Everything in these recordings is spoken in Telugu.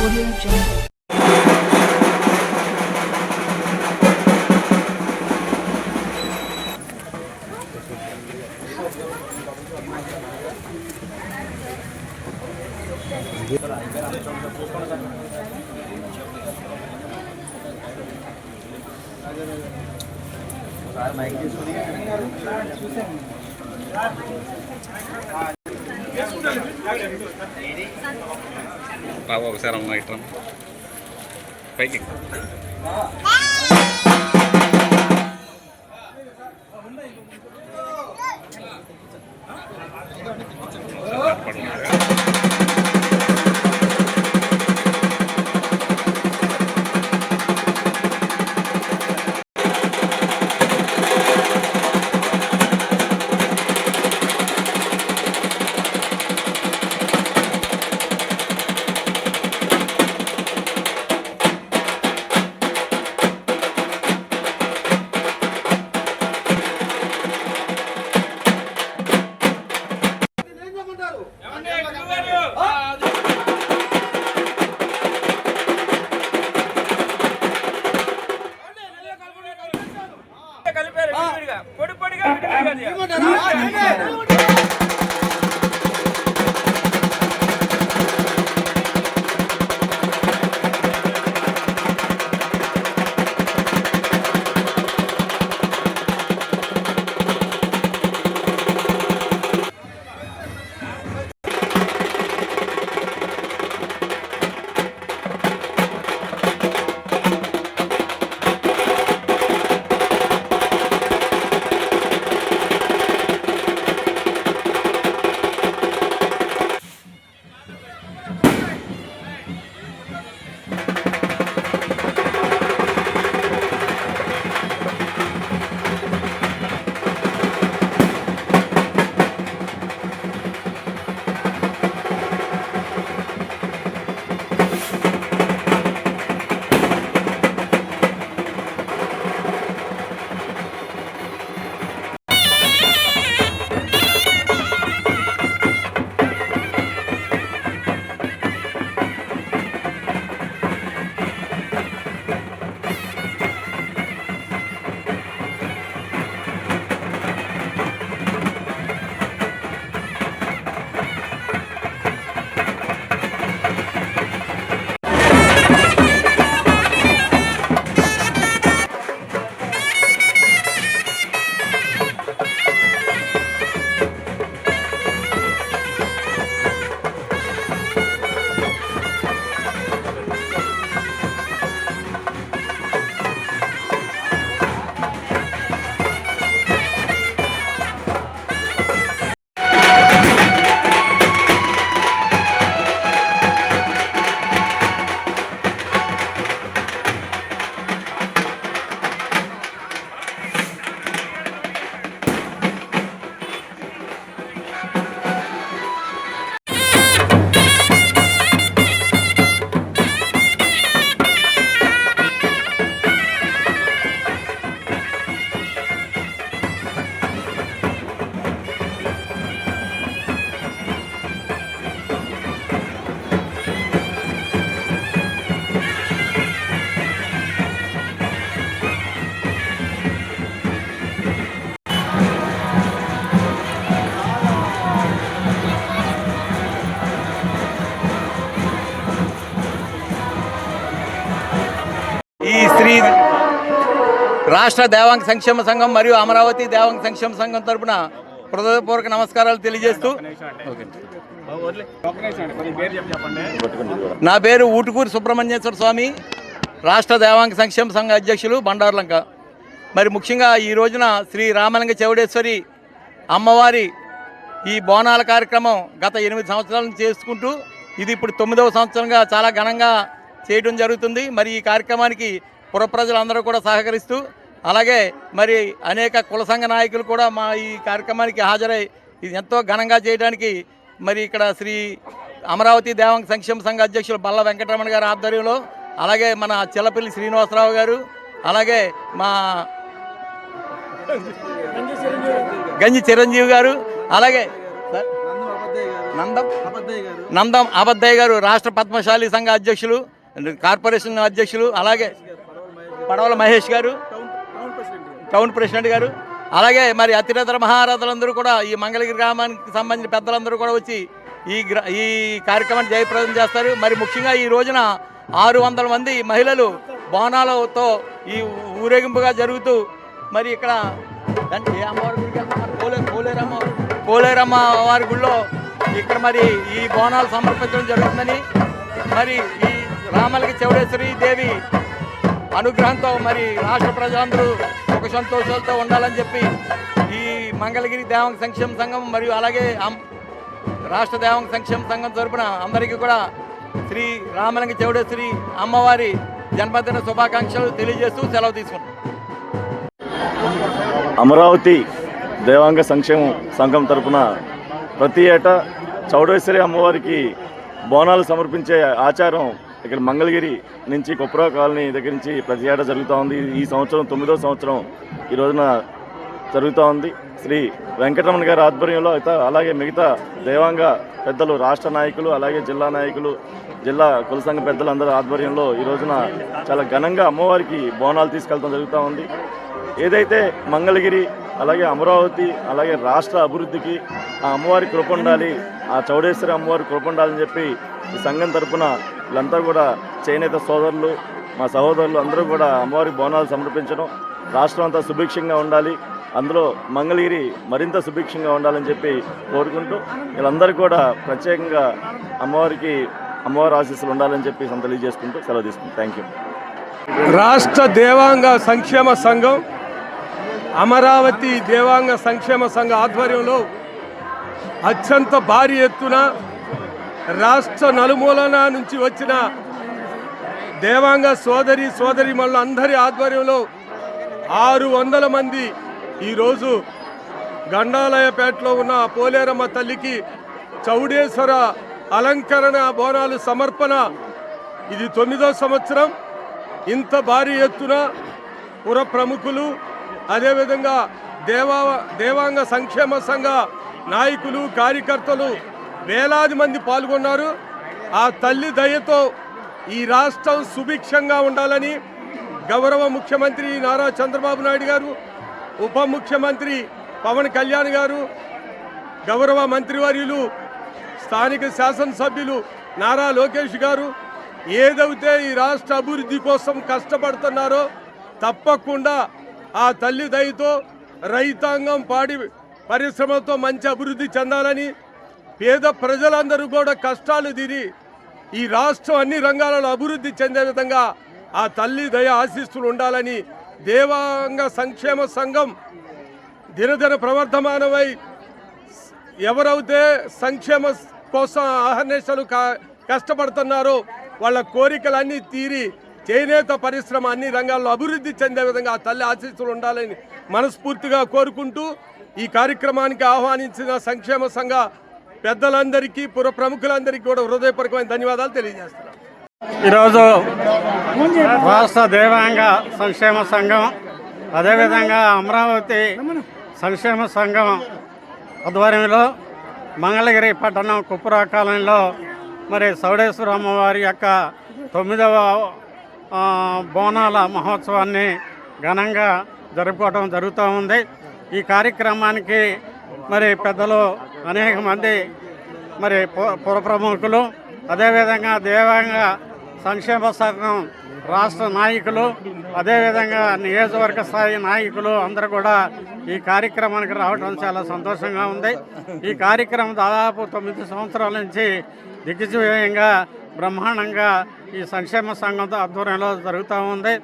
Audio Jungle. బాబు ఒకసారి అమ్మ ఇట్రా పైకి ఎక్కు. రాష్ట్ర దేవాంగ సంక్షేమ సంఘం మరియు అమరావతి దేవాంగ సంక్షేమ సంఘం తరపున హృదయపూర్వక నమస్కారాలు తెలియజేస్తూ నా పేరు ఊటుకూరి సుబ్రహ్మణ్యేశ్వర స్వామి రాష్ట్ర దేవాంగ సంక్షేమ సంఘ అధ్యక్షులు బండార్లంక. మరి ముఖ్యంగా ఈ రోజున శ్రీ రామలింగ చౌడేశ్వరి అమ్మవారి ఈ బోనాల కార్యక్రమం గత ఎనిమిది సంవత్సరాల నుంచి చేసుకుంటూ ఇది ఇప్పుడు తొమ్మిదవ సంవత్సరంగా చాలా ఘనంగా చేయడం జరుగుతుంది. మరి ఈ కార్యక్రమానికి పురప్రజలందరూ కూడా సహకరిస్తూ అలాగే మరి అనేక కుల సంఘ నాయకులు కూడా మా ఈ కార్యక్రమానికి హాజరై ఇది ఎంతో ఘనంగా చేయడానికి మరి ఇక్కడ శ్రీ అమరావతి దేవాంగ సంక్షేమ సంఘ అధ్యక్షులు బల్ల వెంకటరమణ గారి ఆధ్వర్యంలో అలాగే మన చిల్లపల్లి శ్రీనివాసరావు గారు అలాగే మా గంజి చిరంజీవి గారు అలాగే నందం నందం అబద్దయ్య గారు రాష్ట్ర పద్మశాలి సంఘ అధ్యక్షులు కార్పొరేషన్ అధ్యక్షులు అలాగే పడవల మహేష్ గారు టౌన్ ప్రెసిడెంట్ గారు. అలాగే మరి అతిరథర మహారథులందరూ కూడా ఈ మంగళగిరి గ్రామానికి సంబంధించిన పెద్దలందరూ కూడా వచ్చి ఈ గ్ర ఈ కార్యక్రమాన్ని జయప్రదం చేస్తారు. మరి ముఖ్యంగా ఈ రోజున ఆరు వందల మంది మహిళలు బోనాలతో ఈ ఊరేగింపుగా జరుగుతూ మరి ఇక్కడ అంటే కోలేరమ్మ పోలేరమ్మ పోలేరమ్మ వారి గుళ్ళో ఇక్కడ మరి ఈ బోనాలు సమర్పించడం జరుగుతుందని మరి ఈ రామలకి చౌడేశ్వరి దేవి అనుగ్రహంతో మరి రాష్ట్ర ప్రజలందరూ సుఖ సంతోషాలతో ఉండాలని చెప్పి ఈ మంగళగిరి దేవాంగ సంక్షేమ సంఘం మరియు అలాగే రాష్ట్ర దేవాంగ సంక్షేమ సంఘం తరపున అందరికీ కూడా శ్రీ రామలింగ చౌడేశ్వరి అమ్మవారి జన్మదిన శుభాకాంక్షలు తెలియజేస్తూ సెలవు తీసుకుంటాం అమరావతి దేవాంగ సంక్షేమ సంఘం తరపున ప్రతి ఏటా చౌడేశ్వరి అమ్మవారికి బోనాలు సమర్పించే ఆచారం ఇక్కడ మంగళగిరి నుంచి కొప్పురా కాలనీ దగ్గర నుంచి ప్రతి ఏటా జరుగుతూ ఉంది. ఈ సంవత్సరం తొమ్మిదో సంవత్సరం ఈ రోజున జరుగుతూ ఉంది. శ్రీ వెంకటరమణ గారి ఆధ్వర్యంలో అయితే అలాగే మిగతా దేవాంగ పెద్దలు రాష్ట్ర నాయకులు అలాగే జిల్లా నాయకులు జిల్లా కుల సంఘ ఆధ్వర్యంలో ఈ రోజున చాలా ఘనంగా అమ్మవారికి బోనాలు తీసుకెళ్తాం జరుగుతూ ఉంది. ఏదైతే మంగళగిరి అలాగే అమరావతి అలాగే రాష్ట్ర అభివృద్ధికి ఆ అమ్మవారి కృప ఉండాలి ఆ చౌడేశ్వరి అమ్మవారి కృప ఉండాలని చెప్పి ఈ సంఘం తరపున వీళ్ళంతా కూడా చేనేత సోదరులు మా సహోదరులు అందరూ కూడా అమ్మవారికి బోనాలు సమర్పించడం రాష్ట్రం అంతా సుభిక్షంగా ఉండాలి అందులో మంగళగిరి మరింత సుభిక్షంగా ఉండాలని చెప్పి కోరుకుంటూ వీళ్ళందరూ కూడా ప్రత్యేకంగా అమ్మవారికి అమ్మవారి ఆశీస్సులు ఉండాలని చెప్పి తెలియజేసుకుంటూ సెలవు తీసుకుంటాం. Thank you. రాష్ట్ర దేవాంగ సంక్షేమ సంఘం అమరావతి దేవాంగ సంక్షేమ సంఘ ఆధ్వర్యంలో అత్యంత భారీ ఎత్తున రాష్ట్ర నలుమూలన నుంచి వచ్చిన దేవాంగ సోదరి సోదరి అందరి ఆధ్వర్యంలో ఆరు వందల మంది ఈరోజు గండాలయపేటలో ఉన్న పోలేరమ్మ తల్లికి చౌడేశ్వర అలంకరణ బోనాలు సమర్పణ. ఇది తొమ్మిదో సంవత్సరం. ఇంత భారీ ఎత్తున పుర ప్రముఖులు అదేవిధంగా దేవా దేవాంగ సంక్షేమ సంఘ నాయకులు కార్యకర్తలు వేలాది మంది పాల్గొన్నారు. ఆ తల్లి దయతో ఈ రాష్ట్రం సుభిక్షంగా ఉండాలని గౌరవ ముఖ్యమంత్రి నారా చంద్రబాబు నాయుడు గారు ఉప ముఖ్యమంత్రి పవన్ కళ్యాణ్ గారు గౌరవ మంత్రివర్యులు స్థానిక శాసనసభ్యులు నారా లోకేష్ గారు ఏదైతే ఈ రాష్ట్ర అభివృద్ధి కోసం కష్టపడుతున్నారో తప్పకుండా ఆ తల్లి దయతో రైతాంగం పాడి పరిశ్రమతో మంచి అభివృద్ధి చెందాలని పేద ప్రజలందరూ కూడా కష్టాలు తిని ఈ రాష్ట్రం అన్ని రంగాలలో అభివృద్ధి చెందే విధంగా ఆ తల్లి దయ ఆశిస్తులు ఉండాలని దేవాంగ సంక్షేమ సంఘం దినదిన ప్రవర్ధమానమై ఎవరైతే సంక్షేమ కోసం అహర్నిశలు కష్టపడుతున్నారో వాళ్ళ కోరికలన్నీ తీరి చేనేత పరిశ్రమ అన్ని రంగాల్లో అభివృద్ధి చెందే విధంగా ఆ తల్లి ఆశీస్సులు ఉండాలని మనస్ఫూర్తిగా కోరుకుంటూ ఈ కార్యక్రమానికి ఆహ్వానించిన సంక్షేమ సంఘ పెద్దలందరికీ పుర ప్రముఖులందరికీ కూడా హృదయపూర్వకమైన ధన్యవాదాలు తెలియజేస్తున్నాం. ఈరోజు రాష్ట్ర దేవాంగ సంక్షేమ సంఘం అదేవిధంగా అమరావతి సంక్షేమ సంఘం ఆధ్వర్యంలో మంగళగిరి పట్టణం కుప్పురా కాలనీలో మరి సౌడేశ్వర అమ్మవారి యొక్క తొమ్మిదవ బోనాల మహోత్సవాన్ని ఘనంగా జరుపుకోవడం జరుగుతూ ఉంది. ఈ కార్యక్రమానికి మరి పెద్దలు అనేక మంది మరి పుర ప్రముఖులు అదేవిధంగా దేవాంగ సంక్షేమ సంఘం రాష్ట్ర నాయకులు అదేవిధంగా నియోజకవర్గ స్థాయి నాయకులు అందరూ కూడా ఈ కార్యక్రమానికి రావడం చాలా సంతోషంగా ఉంది. ఈ కార్యక్రమం దాదాపు తొమ్మిది సంవత్సరాల నుంచి దిగ్విజయంగా బ్రహ్మాండంగా ఈ సంక్షేమ సంఘంతో ఆధ్వర్యంలో జరుగుతూ ఉంది.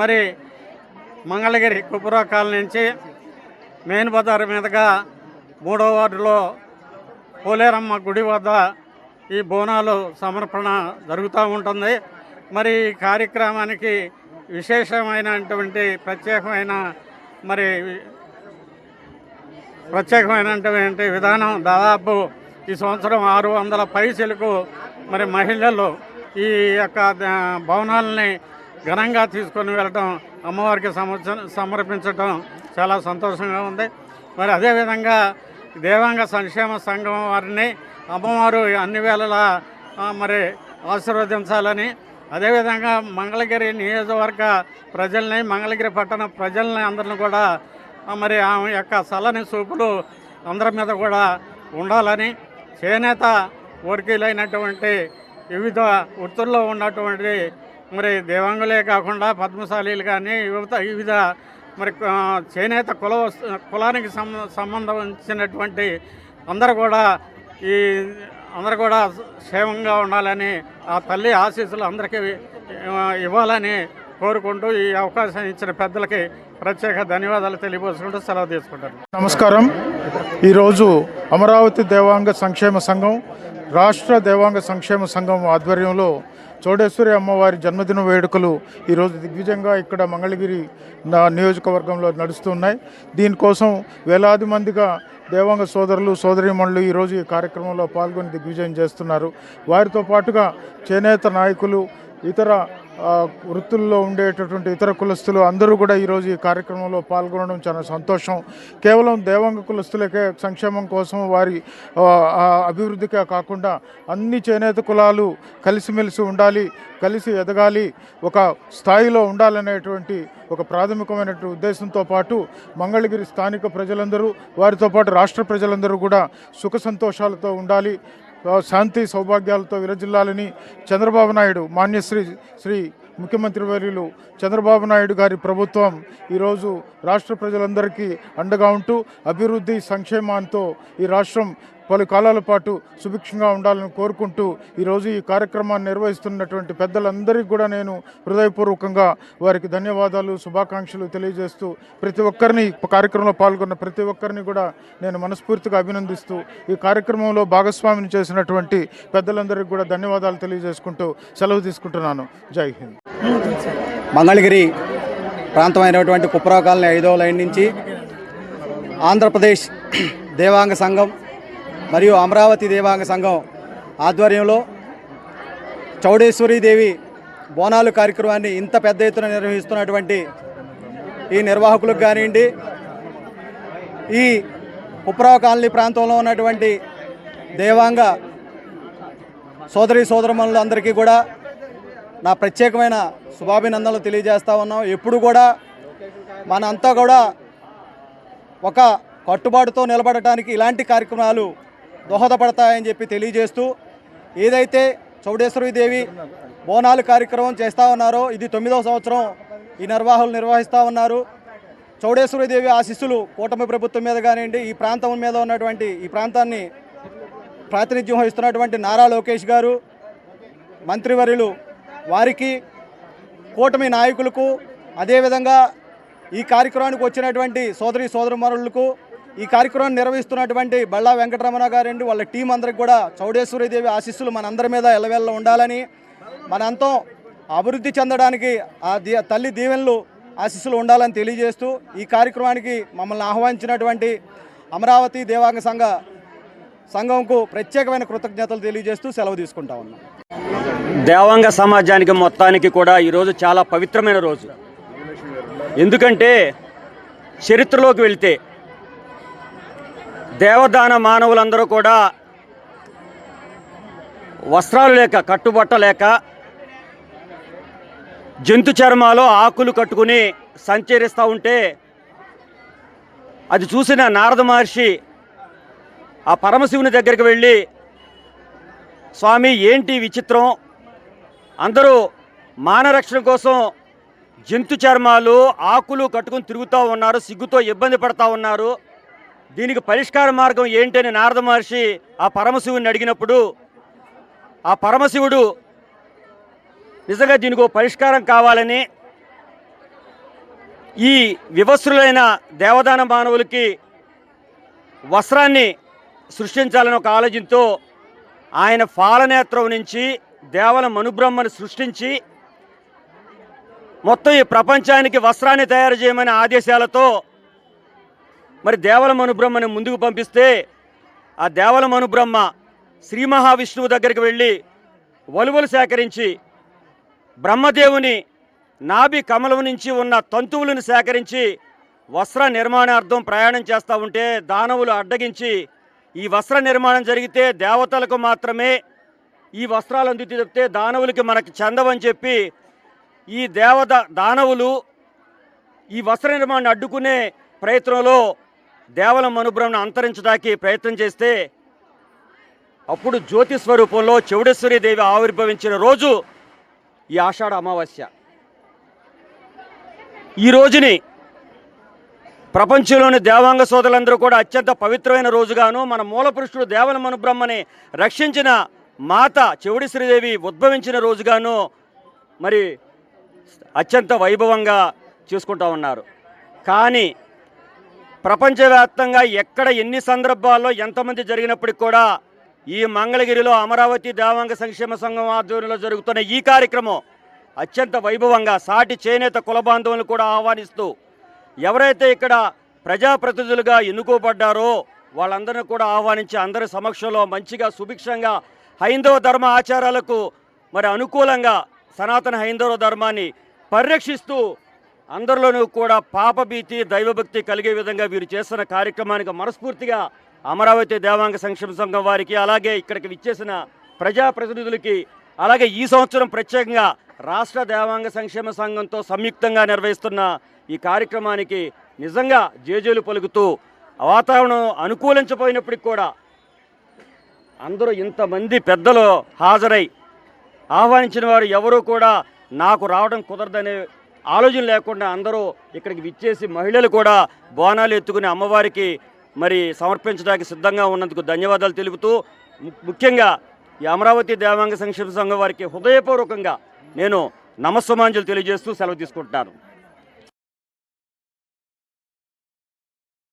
మరి మంగళగిరి కుపురా కాలనీ నుంచి మెయిన్ బజార్ మీదుగా మూడో వార్డులో పోలేరమ్మ గుడి వద్ద ఈ బోనాలు సమర్పణ జరుగుతూ ఉంటుంది. మరి ఈ కార్యక్రమానికి విశేషమైనటువంటి ప్రత్యేకమైన మరి ప్రత్యేకమైనటువంటి విధానం దాదాపు ఈ సంవత్సరం ఆరు వందల పైసలకు మరి మహిళలు ఈ యొక్క భవనాలని ఘనంగా తీసుకొని వెళ్ళటం అమ్మవారికి సమర్చ సమర్పించటం చాలా సంతోషంగా ఉంది. మరి అదేవిధంగా దేవాంగ సంక్షేమ సంఘం వారిని అమ్మవారు అన్ని వేళలా మరి ఆశీర్వదించాలని అదేవిధంగా మంగళగిరి నియోజకవర్గ ప్రజల్ని మంగళగిరి పట్టణ ప్రజల్ని అందరిని కూడా మరి ఆమె యొక్క చల్లని చూపులు అందరి మీద కూడా ఉండాలని చేనేత వర్గీలైనటువంటి వివిధ వృత్తుల్లో ఉన్నటువంటి మరి దేవాంగులే కాకుండా పద్మశాలీలు కానీ వివిధ వివిధ మరి చేనేత కుల వస్తు- కులానికి సంబంధించినటువంటి అందరూ కూడా ఈ అందరూ కూడా క్షేమంగా ఉండాలని ఆ తల్లి ఆశీస్సులు అందరికీ ఇవ్వాలని కోరుకుంటూ ఈ అవకాశం ఇచ్చిన పెద్దలకి ప్రత్యేక ధన్యవాదాలు తెలియపరుచుకుంటూ సెలవు తీసుకుంటాను నమస్కారం. ఈరోజు అమరావతి దేవాంగ సంక్షేమ సంఘం రాష్ట్ర దేవాంగ సంక్షేమ సంఘం ఆధ్వర్యంలో చోడేశ్వరి అమ్మవారి జన్మదిన వేడుకలు ఈరోజు దిగ్విజయంగా ఇక్కడ మంగళగిరి నియోజకవర్గంలో నడుస్తున్నాయి దీనికోసం వేలాది మందిగా దేవాంగ సోదరులు సోదరిమణులు ఈరోజు ఈ కార్యక్రమంలో పాల్గొని దిగ్విజయం చేస్తున్నారు. వారితో పాటుగా చేనేత నాయకులు ఇతర వృత్తుల్లో ఉండేటటువంటి ఇతర కులస్తులు అందరూ కూడా ఈరోజు ఈ కార్యక్రమంలో పాల్గొనడం చాలా సంతోషం. కేవలం దేవాంగ కులస్తులకే సంక్షేమం కోసం వారి అభివృద్ధికే కాకుండా అన్ని చేనేత కులాలు కలిసిమెలిసి ఉండాలి కలిసి ఎదగాలి ఒక స్థాయిలో ఉండాలనేటువంటి ఒక ప్రాథమికమైనటువంటి ఉద్దేశంతో పాటు మంగళగిరి స్థానిక ప్రజలందరూ వారితో పాటు రాష్ట్ర ప్రజలందరూ కూడా సుఖ సంతోషాలతో ఉండాలి. శాంతి సౌభాగ్యాలతో విరజిల్లాలని చంద్రబాబు నాయుడు మాన్యశ్రీ శ్రీ ముఖ్యమంత్రి వర్యులు చంద్రబాబు నాయుడు గారి ప్రభుత్వం ఈరోజు రాష్ట్ర ప్రజలందరికీ అండగా ఉంటూ అభివృద్ధి సంక్షేమాంతో ఈ రాష్ట్రం పలు కాలాల పాటు సుభిక్షంగా ఉండాలని కోరుకుంటూ ఈరోజు ఈ కార్యక్రమాన్ని నిర్వహిస్తున్నటువంటి పెద్దలందరికీ కూడా నేను హృదయపూర్వకంగా వారికి ధన్యవాదాలు శుభాకాంక్షలు తెలియజేస్తూ ప్రతి ఒక్కరిని కార్యక్రమంలో పాల్గొన్న ప్రతి ఒక్కరిని కూడా నేను మనస్ఫూర్తిగా అభినందిస్తూ ఈ కార్యక్రమంలో భాగస్వామిని చేసినటువంటి పెద్దలందరికీ కూడా ధన్యవాదాలు తెలియజేసుకుంటూ సెలవు తీసుకుంటున్నాను. జై హింద్. మంగళగిరి ప్రాంతమైనటువంటి అయినటువంటి కాలనీ ఐదవ లైన్ నుంచి ఆంధ్రప్రదేశ్ దేవాంగ సంఘం మరియు అమరావతి దేవాంగ సంఘం ఆధ్వర్యంలో చౌడేశ్వరీదేవి బోనాలు కార్యక్రమాన్ని ఇంత పెద్ద ఎత్తున నిర్వహిస్తున్నటువంటి ఈ నిర్వాహకులకు కానివ్వండి ఈ కుప్రా కాలనీ ప్రాంతంలో ఉన్నటువంటి దేవాంగ సోదరి సోదరమణులందరికీ కూడా నా ప్రత్యేకమైన శుభాభినందనలు తెలియజేస్తూ ఉన్నాం. ఎప్పుడు కూడా మనంతా కూడా ఒక కట్టుబాటుతో నిలబడటానికి ఇలాంటి కార్యక్రమాలు దోహదపడతాయని చెప్పి తెలియజేస్తూ ఏదైతే చౌడేశ్వరి దేవి బోనాలు కార్యక్రమం చేస్తూ ఉన్నారో ఇది తొమ్మిదవ సంవత్సరం ఈ నిర్వాహకులు నిర్వహిస్తూ ఉన్నారు. చౌడేశ్వరి దేవి ఆశీస్సులు కూటమి ప్రభుత్వం మీద కానివ్వండి ఈ ప్రాంతం మీద ఉన్నటువంటి ఈ ప్రాంతాన్ని ప్రాతినిధ్యం వహిస్తున్నటువంటి నారా లోకేష్ గారు మంత్రివర్యులు వారికి కూటమి నాయకులకు అదేవిధంగా ఈ కార్యక్రమానికి వచ్చినటువంటి సోదరి సోదరుమరులకు ఈ కార్యక్రమాన్ని నిర్వహిస్తున్నటువంటి బళ్ళా వెంకటరమణ గారండి. వాళ్ళ టీం అందరికి కూడా చౌడేశ్వరీదేవి ఆశీస్సులు మనందరి మీద ఎలవెల్ల ఉండాలని మనంతం అభివృద్ధి చెందడానికి ఆ దీ తల్లి దీవెనలు ఆశీస్సులు ఉండాలని తెలియజేస్తూ ఈ కార్యక్రమానికి మమ్మల్ని ఆహ్వానించినటువంటి అమరావతి దేవాంగ సంఘ సంఘంకు ప్రత్యేకమైన కృతజ్ఞతలు తెలియజేస్తూ సెలవు తీసుకుంటా ఉన్నాం. దేవాంగ సమాజానికి మొత్తానికి కూడా ఈరోజు చాలా పవిత్రమైన రోజు. ఎందుకంటే చరిత్రలోకి వెళితే దేవదాన మానవులందరూ కూడా వస్త్రాలు లేక కట్టుబట్ట లేక జంతు చర్మాలో ఆకులు కట్టుకుని సంచరిస్తూ ఉంటే అది చూసిన నారద మహర్షి ఆ పరమశివుని దగ్గరికి వెళ్ళి స్వామి ఏంటి విచిత్రం? అందరూ మానరక్షణ కోసం జంతు చర్మాలు ఆకులు కట్టుకుని తిరుగుతూ ఉన్నారు సిగ్గుతో ఇబ్బంది పడతా ఉన్నారు. దీనికి పరిష్కార మార్గం ఏంటని నారద మహర్షి ఆ పరమశివుని అడిగినప్పుడు ఆ పరమశివుడు నిజంగా దీనికి ఒక పరిష్కారం కావాలని ఈ వివస్త్రులైన దేవదాన మానవులకి వస్త్రాన్ని సృష్టించాలని ఒక ఆలోచనతో ఆయన ఫాలనేత్రం నుంచి దేవల మనుబ్రహ్మను సృష్టించి మొత్తం ఈ ప్రపంచానికి వస్త్రాన్ని తయారు చేయమని ఆదేశాలతో మరి దేవల మనుబ్రహ్మని ముందుకు పంపిస్తే ఆ దేవల మనుబ్రహ్మ శ్రీ మహావిష్ణువు దగ్గరికి వెళ్ళి వలువలు సేకరించి బ్రహ్మదేవుని నాభి కమలం నుంచి ఉన్న తంతువులను సేకరించి వస్త్ర నిర్మాణార్థం ప్రయాణం చేస్తూ ఉంటే దానవులు అడ్డగించి ఈ వస్త్ర నిర్మాణం జరిగితే దేవతలకు మాత్రమే ఈ వస్త్రాలు అందుతూ చెప్తే దానవులకి మనకి చెందవని చెప్పి ఈ దేవత దానవులు ఈ వస్త్ర నిర్మాణాన్ని అడ్డుకునే ప్రయత్నంలో దేవల మనుబ్రహ్మను అంతరించడానికి ప్రయత్నం చేస్తే అప్పుడు జ్యోతి స్వరూపంలో చౌడేశ్వరి దేవి ఆవిర్భవించిన రోజు ఈ ఆషాఢ అమావాస్య. ఈ రోజుని ప్రపంచంలోని దేవాంగ సోదరులందరూ కూడా అత్యంత పవిత్రమైన రోజుగాను మన మూల పురుషుడు దేవల మనుబ్రహ్మని రక్షించిన మాత చెవుడి శ్రీదేవి ఉద్భవించిన రోజుగాను మరి అత్యంత వైభవంగా చేసుకుంటా ఉన్నారు. కానీ ప్రపంచవ్యాప్తంగా ఎక్కడ ఎన్ని సందర్భాల్లో ఎంతమంది జరిగినప్పటికి కూడా ఈ మంగళగిరిలో అమరావతి దేవాంగ సంక్షేమ సంఘం ఆధ్వర్యంలో జరుగుతున్న ఈ కార్యక్రమం అత్యంత వైభవంగా సాటి చేనేత కుల బాంధవులను కూడా ఆహ్వానిస్తూ ఎవరైతే ఇక్కడ ప్రజాప్రతినిధులుగా ఎన్నుకోబడ్డారో వాళ్ళందరినీ కూడా ఆహ్వానించి అందరి సమక్షంలో మంచిగా సుభిక్షంగా హైందవ ధర్మ ఆచారాలకు మరి అనుకూలంగా సనాతన హైందవ ధర్మాన్ని పరిరక్షిస్తూ అందరిలోనూ కూడా పాపభీతి దైవభక్తి కలిగే విధంగా వీరు చేస్తున్న కార్యక్రమానికి మనస్ఫూర్తిగా అమరావతి దేవాంగ సంక్షేమ సంఘం వారికి అలాగే ఇక్కడికి విచ్చేసిన ప్రజాప్రతినిధులకి అలాగే ఈ సంవత్సరం ప్రత్యేకంగా రాష్ట్ర దేవాంగ సంక్షేమ సంఘంతో సంయుక్తంగా నిర్వహిస్తున్న ఈ కార్యక్రమానికి నిజంగా జేజేలు పలుకుతూ వాతావరణం అనుకూలించపోయినప్పటికి కూడా అందరూ ఇంతమంది పెద్దలు హాజరై ఆహ్వానించిన వారు ఎవరూ కూడా నాకు రావడం కుదరదనే ఆలోచన లేకుండా అందరూ ఇక్కడికి విచ్చేసి మహిళలు కూడా బోనాలు ఎత్తుకుని అమ్మవారికి మరి సమర్పించడానికి సిద్ధంగా ఉన్నందుకు ధన్యవాదాలు తెలుపుతూ ముఖ్యంగా ఈ అమరావతి దేవాంగ సంక్షేమ సంఘం వారికి హృదయపూర్వకంగా నేను నమస్సమాంజలు తెలియజేస్తూ సెలవు తీసుకుంటున్నాను.